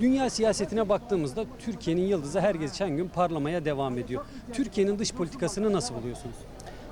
Dünya siyasetine baktığımızda Türkiye'nin yıldızı her geçen gün parlamaya devam ediyor. Türkiye'nin dış politikasını nasıl buluyorsunuz?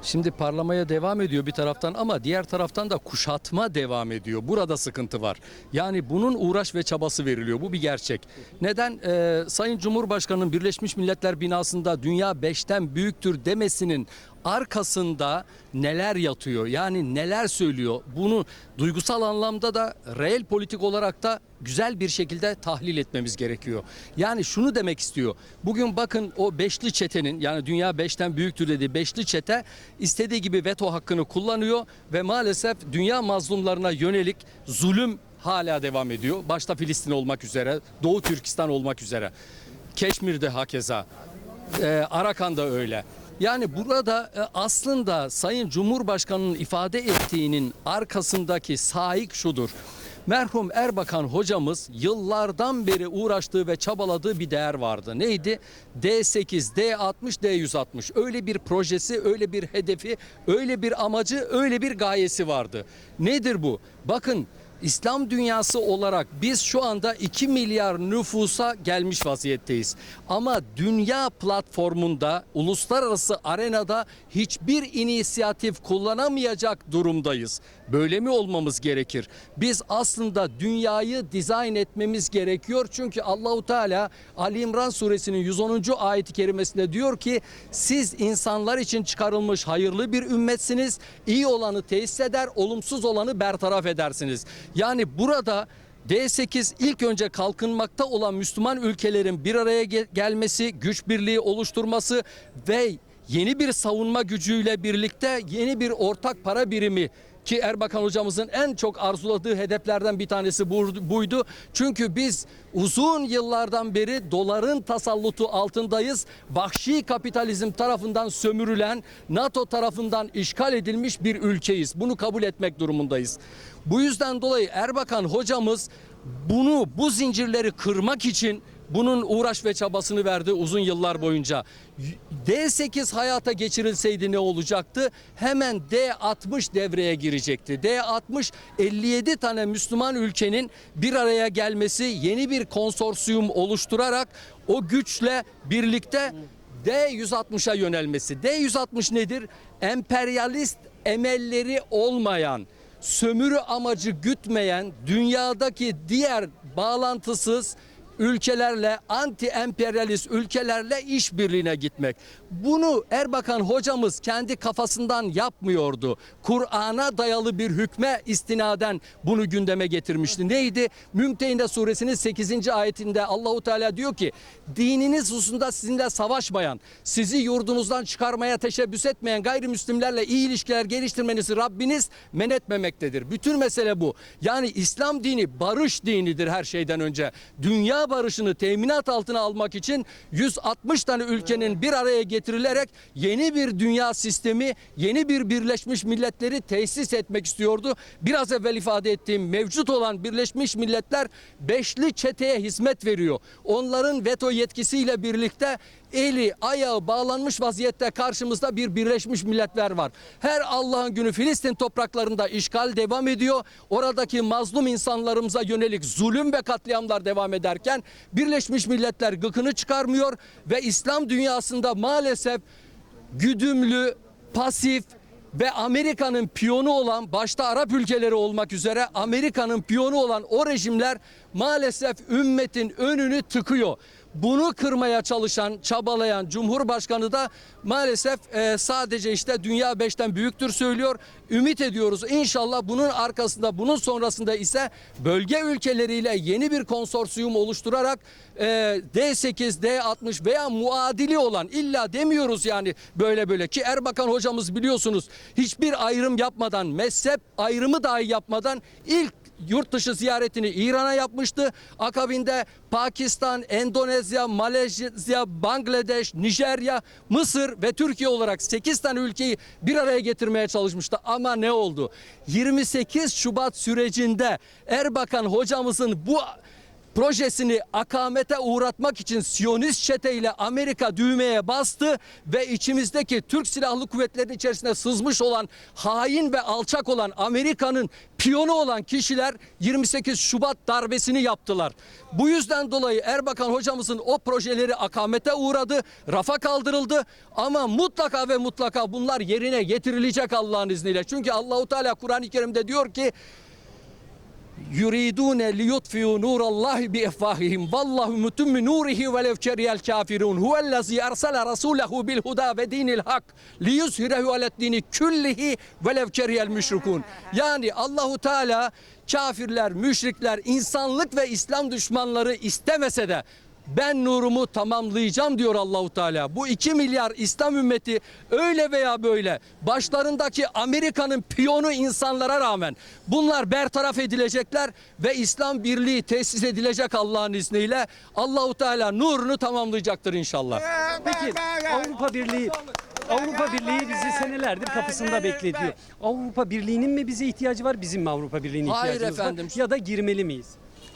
Şimdi parlamaya devam ediyor bir taraftan ama diğer taraftan da kuşatma devam ediyor. Burada sıkıntı var. Yani bunun uğraş ve çabası veriliyor. Bu bir gerçek. Neden? Ee, Sayın Cumhurbaşkanı'nın Birleşmiş Milletler binasında dünya beşten büyüktür demesinin arkasında neler yatıyor? Yani neler söylüyor? Bunu duygusal anlamda da reel politik olarak da güzel bir şekilde tahlil etmemiz gerekiyor. Yani şunu demek istiyor. Bugün bakın o beşli çetenin yani dünya beşten büyüktür dediği beşli çete istediği gibi veto hakkını kullanıyor ve maalesef dünya mazlumlarına yönelik zulüm hala devam ediyor. Başta Filistin olmak üzere, Doğu Türkistan olmak üzere. Keşmir'de hakeza. Ee, Arakan'da öyle. Yani burada e, aslında Sayın Cumhurbaşkanı'nın ifade ettiğinin arkasındaki saik şudur. Merhum Erbakan hocamız yıllardan beri uğraştığı ve çabaladığı bir değer vardı. Neydi? D8, D60, D160. Öyle bir projesi, öyle bir hedefi, öyle bir amacı, öyle bir gayesi vardı. Nedir bu? Bakın İslam dünyası olarak biz şu anda 2 milyar nüfusa gelmiş vaziyetteyiz. Ama dünya platformunda, uluslararası arenada hiçbir inisiyatif kullanamayacak durumdayız. Böyle mi olmamız gerekir? Biz aslında dünyayı dizayn etmemiz gerekiyor. Çünkü Allahu Teala Ali İmran suresinin 110. ayet-i kerimesinde diyor ki siz insanlar için çıkarılmış hayırlı bir ümmetsiniz. İyi olanı tesis eder, olumsuz olanı bertaraf edersiniz. Yani burada D8 ilk önce kalkınmakta olan Müslüman ülkelerin bir araya gel- gelmesi, güç birliği oluşturması ve yeni bir savunma gücüyle birlikte yeni bir ortak para birimi ki Erbakan hocamızın en çok arzuladığı hedeflerden bir tanesi bu- buydu. Çünkü biz uzun yıllardan beri doların tasallutu altındayız. Vahşi kapitalizm tarafından sömürülen, NATO tarafından işgal edilmiş bir ülkeyiz. Bunu kabul etmek durumundayız. Bu yüzden dolayı Erbakan hocamız bunu bu zincirleri kırmak için bunun uğraş ve çabasını verdi uzun yıllar boyunca. D8 hayata geçirilseydi ne olacaktı? Hemen D60 devreye girecekti. D60 57 tane Müslüman ülkenin bir araya gelmesi, yeni bir konsorsiyum oluşturarak o güçle birlikte D160'a yönelmesi. D160 nedir? Emperyalist emelleri olmayan, sömürü amacı gütmeyen, dünyadaki diğer bağlantısız ülkelerle, anti emperyalist ülkelerle işbirliğine gitmek. Bunu Erbakan hocamız kendi kafasından yapmıyordu. Kur'an'a dayalı bir hükme istinaden bunu gündeme getirmişti. Neydi? Mümtehine suresinin 8. ayetinde Allahu Teala diyor ki: "Dininiz hususunda sizinle savaşmayan, sizi yurdunuzdan çıkarmaya teşebbüs etmeyen gayrimüslimlerle iyi ilişkiler geliştirmenizi Rabbiniz men etmemektedir." Bütün mesele bu. Yani İslam dini barış dinidir her şeyden önce. Dünya barışını teminat altına almak için 160 tane ülkenin bir araya getirilerek yeni bir dünya sistemi, yeni bir Birleşmiş Milletleri tesis etmek istiyordu. Biraz evvel ifade ettiğim mevcut olan Birleşmiş Milletler beşli çeteye hizmet veriyor. Onların veto yetkisiyle birlikte eli ayağı bağlanmış vaziyette karşımızda bir Birleşmiş Milletler var. Her Allah'ın günü Filistin topraklarında işgal devam ediyor. Oradaki mazlum insanlarımıza yönelik zulüm ve katliamlar devam ederken Birleşmiş Milletler gıkını çıkarmıyor ve İslam dünyasında maalesef güdümlü, pasif ve Amerika'nın piyonu olan başta Arap ülkeleri olmak üzere Amerika'nın piyonu olan o rejimler maalesef ümmetin önünü tıkıyor. Bunu kırmaya çalışan, çabalayan Cumhurbaşkanı da maalesef e, sadece işte dünya beşten büyüktür söylüyor. Ümit ediyoruz inşallah bunun arkasında, bunun sonrasında ise bölge ülkeleriyle yeni bir konsorsiyum oluşturarak e, D8, D60 veya muadili olan illa demiyoruz yani böyle böyle ki Erbakan hocamız biliyorsunuz hiçbir ayrım yapmadan, mezhep ayrımı dahi yapmadan ilk yurt dışı ziyaretini İran'a yapmıştı. Akabinde Pakistan, Endonezya, Malezya, Bangladeş, Nijerya, Mısır ve Türkiye olarak 8 tane ülkeyi bir araya getirmeye çalışmıştı. Ama ne oldu? 28 Şubat sürecinde Erbakan hocamızın bu projesini akamete uğratmak için Siyonist çeteyle Amerika düğmeye bastı ve içimizdeki Türk Silahlı Kuvvetleri'nin içerisine sızmış olan hain ve alçak olan Amerika'nın piyonu olan kişiler 28 Şubat darbesini yaptılar. Bu yüzden dolayı Erbakan hocamızın o projeleri akamete uğradı, rafa kaldırıldı ama mutlaka ve mutlaka bunlar yerine getirilecek Allah'ın izniyle. Çünkü Allahu Teala Kur'an-ı Kerim'de diyor ki yuridune liyutfiu nurallahi bi efvahihim. Vallahu mutimmu nurihi velev keriyel kafirun. Huvellezî ersele rasulehu bil huda ve dinil hak. Liyuzhirehu aleddini küllihi velev keriyel müşrikun. Yani Allahu Teala kafirler, müşrikler, insanlık ve İslam düşmanları istemese de ben nurumu tamamlayacağım diyor Allahu Teala. Bu 2 milyar İslam ümmeti öyle veya böyle başlarındaki Amerika'nın piyonu insanlara rağmen bunlar bertaraf edilecekler ve İslam birliği tesis edilecek Allah'ın izniyle. Allahu Teala nurunu tamamlayacaktır inşallah. Peki Avrupa Birliği Avrupa Birliği bizi senelerdir kapısında bekletiyor. Avrupa Birliği'nin mi bize ihtiyacı var, bizim mi Avrupa Birliği'ne Hayır ihtiyacımız efendim. var? Ya da girmeli miyiz?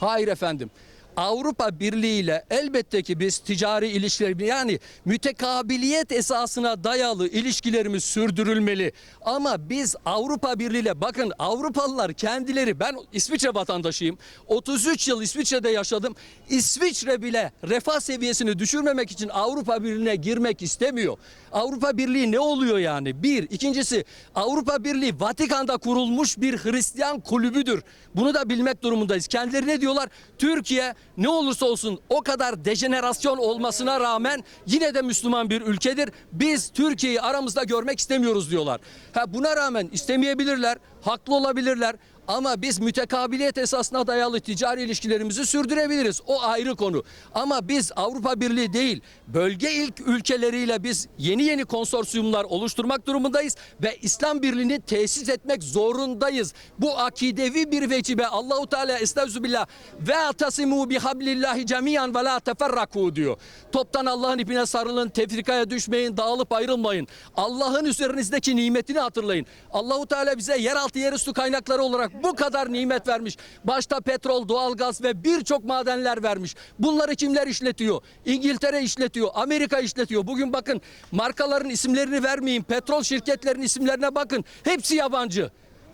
Hayır efendim. Avrupa Birliği ile elbette ki biz ticari ilişkiler yani mütekabiliyet esasına dayalı ilişkilerimiz sürdürülmeli. Ama biz Avrupa Birliği ile bakın Avrupalılar kendileri ben İsviçre vatandaşıyım. 33 yıl İsviçre'de yaşadım. İsviçre bile refah seviyesini düşürmemek için Avrupa Birliği'ne girmek istemiyor. Avrupa Birliği ne oluyor yani? Bir. ikincisi Avrupa Birliği Vatikan'da kurulmuş bir Hristiyan kulübüdür. Bunu da bilmek durumundayız. Kendileri ne diyorlar? Türkiye ne olursa olsun o kadar dejenerasyon olmasına rağmen yine de Müslüman bir ülkedir. Biz Türkiye'yi aramızda görmek istemiyoruz diyorlar. Ha buna rağmen istemeyebilirler, haklı olabilirler. Ama biz mütekabiliyet esasına dayalı ticari ilişkilerimizi sürdürebiliriz. O ayrı konu. Ama biz Avrupa Birliği değil, bölge ilk ülkeleriyle biz yeni yeni konsorsiyumlar oluşturmak durumundayız ve İslam Birliği'ni tesis etmek zorundayız. Bu akidevi bir vecibe. Allahu Teala estağfirullah ve atasimu bihablillahi cemiyan ve la teferraku diyor. Toptan Allah'ın ipine sarılın, tefrikaya düşmeyin, dağılıp ayrılmayın. Allah'ın üzerinizdeki nimetini hatırlayın. Allahu Teala bize yeraltı yerüstü kaynakları olarak bu kadar nimet vermiş. Başta petrol, doğalgaz ve birçok madenler vermiş. Bunları kimler işletiyor? İngiltere işletiyor, Amerika işletiyor. Bugün bakın markaların isimlerini vermeyin. Petrol şirketlerinin isimlerine bakın. Hepsi yabancı.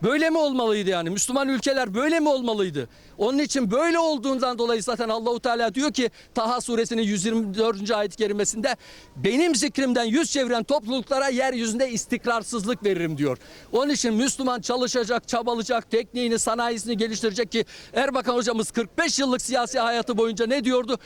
Böyle mi olmalıydı yani? Müslüman ülkeler böyle mi olmalıydı? Onun için böyle olduğundan dolayı zaten Allahu Teala diyor ki Taha suresinin 124. ayet-i kerimesinde benim zikrimden yüz çeviren topluluklara yeryüzünde istikrarsızlık veririm diyor. Onun için Müslüman çalışacak, çabalayacak, tekniğini, sanayisini geliştirecek ki Erbakan hocamız 45 yıllık siyasi hayatı boyunca ne diyordu?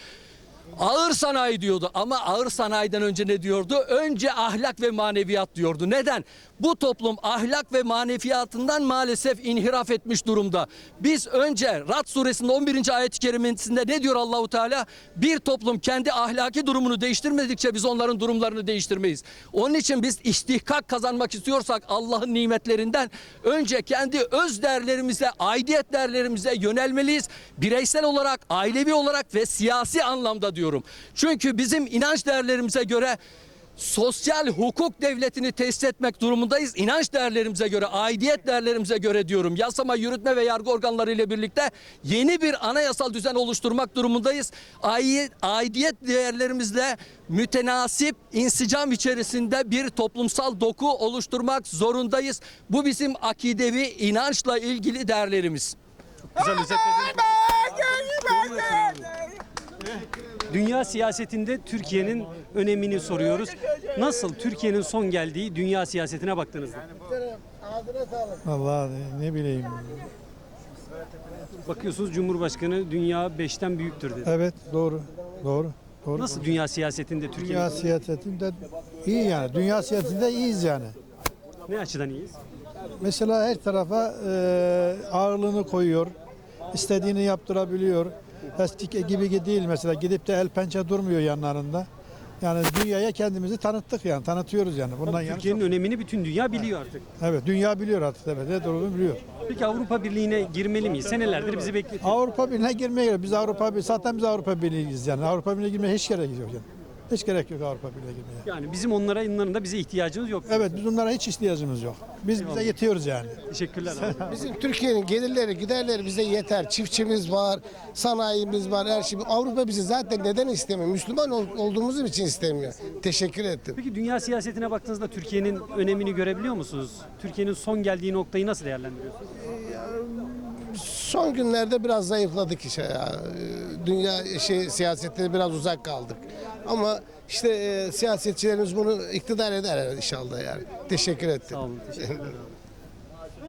Ağır sanayi diyordu ama ağır sanayiden önce ne diyordu? Önce ahlak ve maneviyat diyordu. Neden? Bu toplum ahlak ve maneviyatından maalesef inhiraf etmiş durumda. Biz önce Rad suresinin 11. ayet-i kerimesinde ne diyor Allahu Teala? Bir toplum kendi ahlaki durumunu değiştirmedikçe biz onların durumlarını değiştirmeyiz. Onun için biz istihkak kazanmak istiyorsak Allah'ın nimetlerinden önce kendi öz değerlerimize, aidiyet değerlerimize yönelmeliyiz. Bireysel olarak, ailevi olarak ve siyasi anlamda diyorum. Çünkü bizim inanç değerlerimize göre sosyal hukuk devletini tesis etmek durumundayız. İnanç değerlerimize göre, aidiyet değerlerimize göre diyorum. Yasama, yürütme ve yargı organları ile birlikte yeni bir anayasal düzen oluşturmak durumundayız. Aidiyet, aidiyet değerlerimizle mütenasip insicam içerisinde bir toplumsal doku oluşturmak zorundayız. Bu bizim akidevi inançla ilgili değerlerimiz. Güzel özetledin. Dünya siyasetinde Türkiye'nin önemini soruyoruz. Nasıl Türkiye'nin son geldiği dünya siyasetine baktığınızda? Vallahi ne bileyim. Bakıyorsunuz Cumhurbaşkanı dünya 5'ten büyüktür dedi. Evet doğru. Doğru. Doğru. Nasıl dünya siyasetinde Türkiye Dünya siyasetinde iyi yani. Dünya siyasetinde iyiyiz yani. ne açıdan iyiyiz? Mesela her tarafa e, ağırlığını koyuyor. istediğini yaptırabiliyor. Eski gibi değil mesela gidip de el pençe durmuyor yanlarında. Yani dünyaya kendimizi tanıttık yani tanıtıyoruz yani. Bundan yani Türkiye'nin önemini bütün dünya biliyor artık. evet dünya biliyor artık evet ne doğru biliyor. Peki Avrupa Birliği'ne girmeli miyiz? Senelerdir bizi bekletiyor. Avrupa Birliği'ne girmeye göre biz Avrupa Birliği zaten biz Avrupa Birliği'yiz yani. Avrupa Birliği'ne girmeye hiç gerek yok yani. Hiç gerek yok Avrupa Birliği'ne girmeye. Yani bizim onlara onların da bize ihtiyacımız yok. Evet biz onlara hiç ihtiyacımız yok. Biz bize yetiyoruz yani. Teşekkürler abi. Bizim Türkiye'nin gelirleri, giderleri bize yeter. Çiftçimiz var, sanayimiz var, her şey. Avrupa bizi zaten neden istemiyor? Müslüman ol- olduğumuz için istemiyor. Teşekkür ettim. Peki dünya siyasetine baktığınızda Türkiye'nin önemini görebiliyor musunuz? Türkiye'nin son geldiği noktayı nasıl değerlendiriyorsunuz? Son günlerde biraz zayıfladık işte ya. Ee, Dünya şey siyasette biraz uzak kaldık. Ama işte e, siyasetçilerimiz bunu iktidar eder inşallah yani. Teşekkür ettim. Sağ olun. Teşekkürler abi.